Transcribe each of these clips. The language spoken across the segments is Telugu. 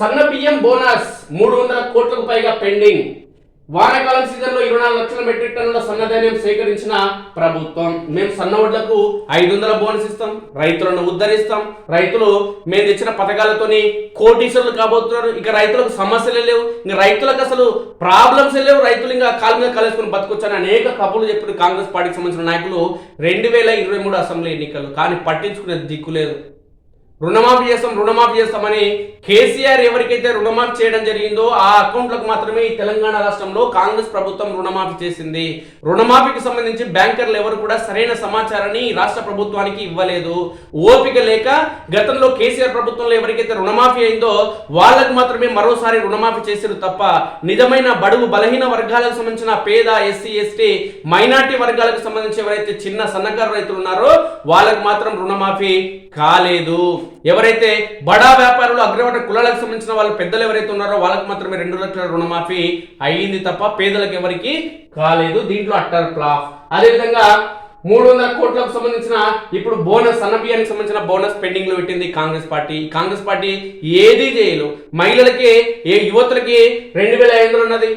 సన్న బియ్యం బోనస్ మూడు వందల కోట్లకు పైగా పెండింగ్. వానాకాలం సీజన్లో ఇరవై నాలుగు లక్షల మెట్రిక్ టన్నుల సన్నధాన్యం సేకరించిన ప్రభుత్వం. మేము సన్న వడ్లకు ఐదు వందల బోనస్ ఇస్తాం రైతులను ఉద్ధరిస్తాం. రైతులు మేము తెచ్చిన పథకాలతోని కోటీశ్వరులు కాబోతున్నారు. ఇక రైతులకు సమస్యలే లేవు. ఇంకా రైతులకు అసలు ప్రాబ్లమ్స్ లేవు. రైతులు ఇంకా కాలు మీద కలుసుకుని బతుకొచ్చని అనేక కబుర్లు చెప్పిన కాంగ్రెస్ పార్టీకి సంబంధించిన నాయకులు. రెండు వేల ఇరవై మూడు అసెంబ్లీ ఎన్నికలు కానీ పట్టించుకునే దిక్కు లేదు. రుణమాఫీ చేస్తాం రుణమాఫీ చేస్తామని కేసీఆర్ ఎవరికైతే రుణమాఫీ చేయడం జరిగిందో ఆ అకౌంట్లకు మాత్రమే ఈ తెలంగాణ రాష్ట్రంలో కాంగ్రెస్ ప్రభుత్వం రుణమాఫీ చేసింది. రుణమాఫీకి సంబంధించి బ్యాంకర్లు ఎవరు కూడా సరైన సమాచారాన్ని రాష్ట్ర ప్రభుత్వానికి ఇవ్వలేదు. ఓపిక లేక గతంలో కేసీఆర్ ప్రభుత్వంలో ఎవరికైతే రుణమాఫీ అయిందో వాళ్ళకు మాత్రమే మరోసారి రుణమాఫీ చేశారు తప్ప నిజమైన బడుగు బలహీన వర్గాలకు సంబంధించిన పేద ఎస్సీ ఎస్టీ మైనార్టీ వర్గాలకు సంబంధించి ఎవరైతే చిన్న సన్నకారు రైతులు ఉన్నారో వాళ్ళకు మాత్రం రుణమాఫీ కాలేదు. ఎవరైతే బడా వ్యాపారులు అగ్రవర్ణ కులాలకు సంబంధించిన వాళ్ళు పెద్దలు ఎవరైతే ఉన్నారో వాళ్ళకి మాత్రమే రెండు లక్షల రుణమాఫీ అయ్యింది తప్ప పేదలకు ఎవరికి కాలేదు. దీంట్లో అట్టర్ ఫ్లాప్ అదేవిధంగా మూడు వందల కోట్లకు సంబంధించిన ఇప్పుడు బోనస్ సన్న సంబంధించిన బోనస్ పెండింగ్లో పెట్టింది కాంగ్రెస్ పార్టీ. కాంగ్రెస్ పార్టీ ఏది చేయలేదు. మహిళలకి ఏ యువతులకి రెండు వేల ఐదు వందలు ఉన్నది.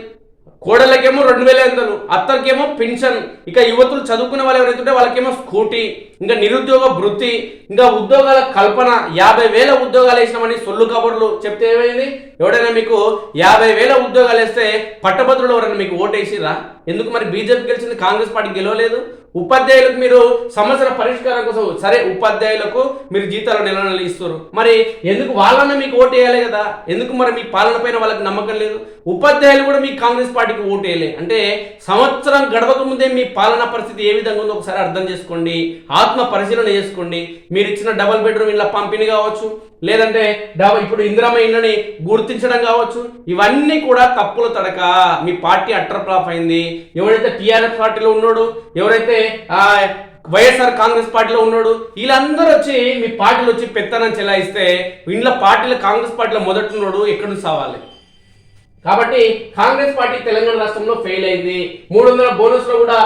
కోడళ్ళకేమో రెండు వేల ఐదు వందలు అత్తలకేమో పెన్షన్ ఇక యువతులు చదువుకునే వాళ్ళు ఎవరైతే ఉంటే వాళ్ళకేమో స్కూటీ ఇంకా నిరుద్యోగ వృత్తి ఇంకా ఉద్యోగాల కల్పన. యాభై వేల ఉద్యోగాలు వేసినామని సొల్లు కబుర్లు చెప్తే ఏమైంది? ఎవడైనా మీకు యాభై వేల ఉద్యోగాలు వేస్తే పట్టభద్రులు ఎవరైనా మీకు ఓటేసిరా ఎందుకు మరి బీజేపీ గెలిచింది కాంగ్రెస్ పార్టీ గెలవలేదు? ఉపాధ్యాయులకు మీరు సమస్యల పరిష్కారం కోసం సరే ఉపాధ్యాయులకు మీరు జీతాలు నెల ఇస్తారు మరి ఎందుకు వాళ్ళన్న మీకు ఓటు వేయాలి కదా? ఎందుకు మరి మీ పాలన పైన వాళ్ళకి నమ్మకం లేదు? ఉపాధ్యాయులు కూడా మీ కాంగ్రెస్ పార్టీకి ఓటు వేయలే అంటే సంవత్సరం గడవక ముందే మీ పాలన పరిస్థితి ఏ విధంగా ఉందో ఒకసారి అర్థం చేసుకోండి ఆత్మ పరిశీలన చేసుకోండి. మీరు ఇచ్చిన డబల్ బెడ్రూమ్ ఇలా పంపిణీ కావచ్చు లేదంటే ఇప్పుడు ఇందిరమ్మ ఇళ్ళని గుర్తించడం కావచ్చు. ఇవన్నీ కూడా తప్పుల తడక మీ పార్టీ అట్టర్ ఫ్లాప్ అయింది. ఎవరైతే టీఆర్ఎస్ పార్టీలో ఉన్నాడు ఎవరైతే వైఎస్ఆర్ కాంగ్రెస్ పార్టీలో ఉన్నాడు వీళ్ళందరూ వచ్చి మీ పార్టీలో వచ్చి పెత్తనం చెలాయిస్తే ఇంట్లో పార్టీలో కాంగ్రెస్ పార్టీలో మొదటి ఉన్నాడు ఎక్కడి నుంచి సావాలి? కాబట్టి కాంగ్రెస్ పార్టీ తెలంగాణ రాష్ట్రంలో ఫెయిల్ అయింది. మూడు వందల బోనస్లో కూడా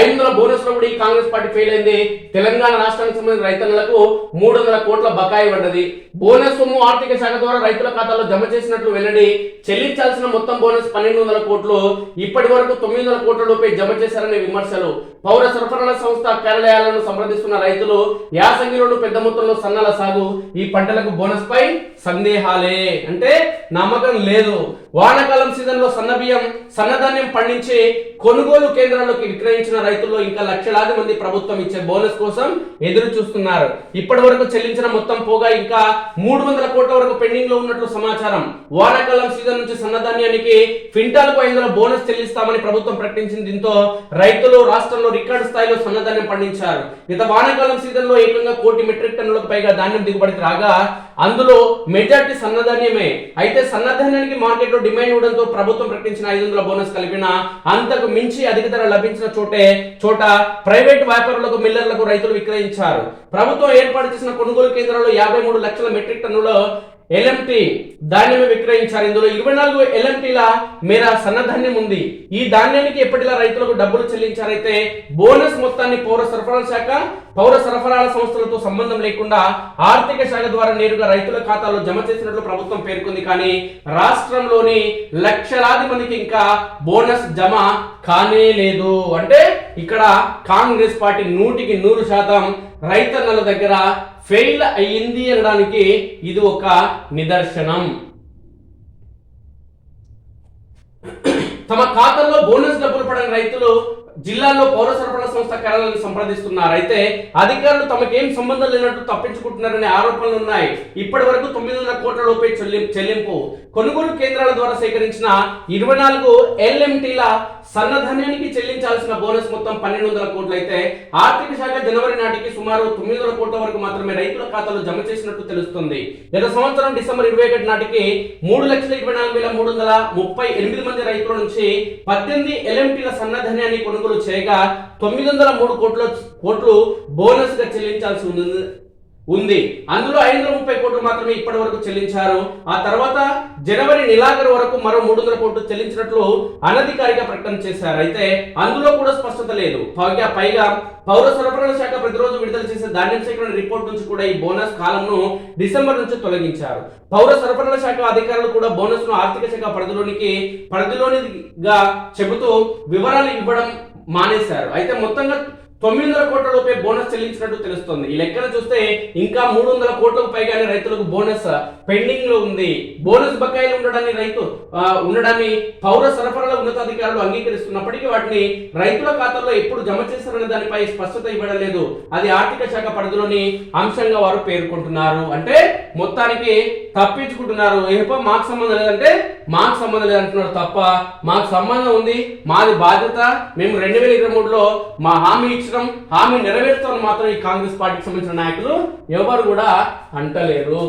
ఐదు వందల బోనస్లో కూడా ఈ కాంగ్రెస్ పార్టీ ఫెయిల్ అయింది. తెలంగాణ రాష్ట్రానికి సంబంధించిన రైతన్నలకు మూడు వందల కోట్ల బకాయి పడ్డది. బోనస్ సొమ్ము ఆర్థిక శాఖ ద్వారా రైతుల ఖాతాలో జమ చేసినట్లు వెల్లడి చెల్లించాల్సిన మొత్తం బోనస్ పన్నెండు వందల కోట్లు ఇప్పటి వరకు తొమ్మిది వందల కోట్ల రూపాయలు జమ చేశారనే విమర్శలు. పౌర సరఫరాల సంస్థ కార్యాలయాలను సంప్రదిస్తున్న రైతులు యాసంగిలోను పెద్ద మొత్తంలో సన్నల సాగు ఈ పంటలకు బోనస్ పై సందేహాలే. అంటే నమ్మకం లేదు. వానాకాలం సీజన్లో సన్న బియ్యం సన్నధాన్యం పండించే కొనుగోలు కేంద్రాల్లోకి విక్రయించిన రైతుల్లో ఇంకా లక్షలాది మంది ప్రభుత్వం ఇచ్చే బోనస్ కోసం ఎదురు చూస్తున్నారు. ఇప్పటి వరకు చెల్లించిన మొత్తం పోగా ఇంకా మూడు వందల కోట్ల వరకు పెండింగ్లో ఉన్నట్లు సమాచారం. వానాకాలం సీజన్ నుంచి సన్నధాన్యానికి క్వింటాల్కు ఐదు వందల బోనస్ చెల్లిస్తామని ప్రభుత్వం ప్రకటించింది దీంతో రైతులు రాష్ట్రంలో రికార్డు స్థాయిలో సన్నధాన్యం పండించారు. గత వానాకాలం సీజన్లో ఏకంగా కోటి మెట్రిక్ టన్నులకు పైగా ధాన్యం దిగుబడి రాగా అందులో మెజార్టీ సన్నధాన్యమే. అయితే సన్నధాన్యానికి మార్కెట్లో డిమాండ్ ఇవ్వడంతో ప్రభుత్వం ప్రకటించిన ఐదు వందల బోనస్ కలిపిన అంతకు మించి అధిక ధర లభించిన చోటే చోట ప్రైవేట్ వ్యాపారులకు మిల్లర్లకు రైతులు విక్రయించారు. ప్రభుత్వం ఏర్పాటు చేసిన కొనుగోలు కేంద్రాల్లో యాభై మూడు లక్షల మెట్రిక్ టన్నుల ఎల్ఎంటీ ధాన్యం విక్రయించారు. ఇందులో ఇరవై నాలుగు ఎల్ఎంటీల మేర సన్నధాన్యం ఉంది. ఈ ధాన్యానికి ఎప్పటిలా రైతులకు డబ్బులు చెల్లించారైతే బోనస్ మొత్తాన్ని పౌర సరఫరాల శాఖ పౌర సరఫరాల సంస్థలతో సంబంధం లేకుండా ఆర్థిక శాఖ ద్వారా నేరుగా రైతుల ఖాతాలో జమ చేసినట్లు ప్రభుత్వం పేర్కొంది. కానీ రాష్ట్రంలోని లక్షలాది మందికి ఇంకా బోనస్ జమ కానే లేదు అంటే ఇక్కడ కాంగ్రెస్ పార్టీ నూటికి నూరు శాతం రైతన్నల దగ్గర ఫెయిల్ అయ్యింది అనడానికి ఇది ఒక నిదర్శనం. తమ ఖాతాల్లో బోనస్ డబ్బులు పడని రైతులు జిల్లాలో పౌర సరఫరా సంస్థ కార్యాలయాన్ని సంప్రదిస్తున్నారు. అయితే అధికారులు తమకేం సంబంధం లేనట్టు తప్పించుకుంటున్నారనే ఆరోపణలు ఉన్నాయి. ఇప్పటి వరకు తొమ్మిది వందల కోట్ల రూపాయల చెల్లింపు కొనుగోలు కేంద్రాల ద్వారా సేకరించిన ఇరవై నాలుగు ఎల్ఎంటీల సన్నధాన్యానికి చెల్లించాల్సిన బోనస్ మొత్తం పన్నెండు వందల కోట్లు. అయితే ఆర్థిక శాఖ జనవరి నాటికి సుమారు తొమ్మిది వందల కోట్ల వరకు మాత్రమే రైతుల ఖాతాలో జమ చేసినట్టు తెలుస్తుంది. గత సంవత్సరం డిసెంబర్ ఇరవై ఒకటి నాటికి మూడు లక్షల ఇరవై నాలుగు వేల మూడు వందల ముప్పై ఎనిమిది మంది రైతుల నుంచి పద్దెనిమిది ఎల్ఎంటీల సన్నధాన్యాన్ని కొనుగోలు చేయగా తొమ్మిది వందల మూడు కోట్ల కోట్లు బోనస్గా చెల్లించాల్సి ఉంది. ఉంది. అందులో ఐదు వందల ముప్పై కోట్లు మాత్రమే ఇప్పటి వరకు చెల్లించారు. ఆ తర్వాత జనవరి నెలాఖరు వరకు మరో మూడు వందల కోట్లు చెల్లించినట్లు అనధికారిక ప్రకటన చేశారు. అయితే అందులో కూడా స్పష్టత లేదు. పైగా పైగా పౌర సరఫరాల శాఖ ప్రతిరోజు విడుదల చేసే ధాన్యం సేకరణ రిపోర్ట్ నుంచి కూడా ఈ బోనస్ కాలంను డిసెంబర్ నుంచి తొలగించారు. పౌర సరఫరాల శాఖ అధికారులు కూడా బోనస్ను ఆర్థిక శాఖ పరిధిలోనికి పరిధిలోనిగా చెబుతూ వివరాలు ఇవ్వడం మానేశారు. అయితే మొత్తంగా తొమ్మిది వందల కోట్ల రూపాయలు బోనస్ చెల్లించినట్టు తెలుస్తుంది. ఈ లెక్కన చూస్తే ఇంకా మూడు వందల కోట్లకు పైగానే రైతులకు బోనస్ పెండింగ్లో ఉంది. బోనస్ బకాయిలు ఉండడాన్ని రైతు ఉండడాన్ని పౌర సరఫరాల ఉన్నతాధికారులు అంగీకరిస్తున్నప్పటికీ వాటిని రైతుల ఖాతాల్లో ఎప్పుడు జమ చేశారనే దానిపై స్పష్టత ఇవ్వడం లేదు. అది ఆర్థిక శాఖ పరిధిలోని అంశంగా వారు పేర్కొంటున్నారు. అంటే మొత్తానికి తప్పించుకుంటున్నారు. ఏపో మాకు సంబంధం లేదంటే మాకు సంబంధం లేదంటున్నారు తప్ప మాకు సంబంధం ఉంది. మాది బాధ్యత. మేము రెండు వేల ఇరవై మూడులో మా హామీ ఇచ్చడం హామీ నెరవేర్చామని మాత్రం ఈ కాంగ్రెస్ పార్టీకి సంబంధించిన నాయకులు ఎవరు కూడా అంటలేరు.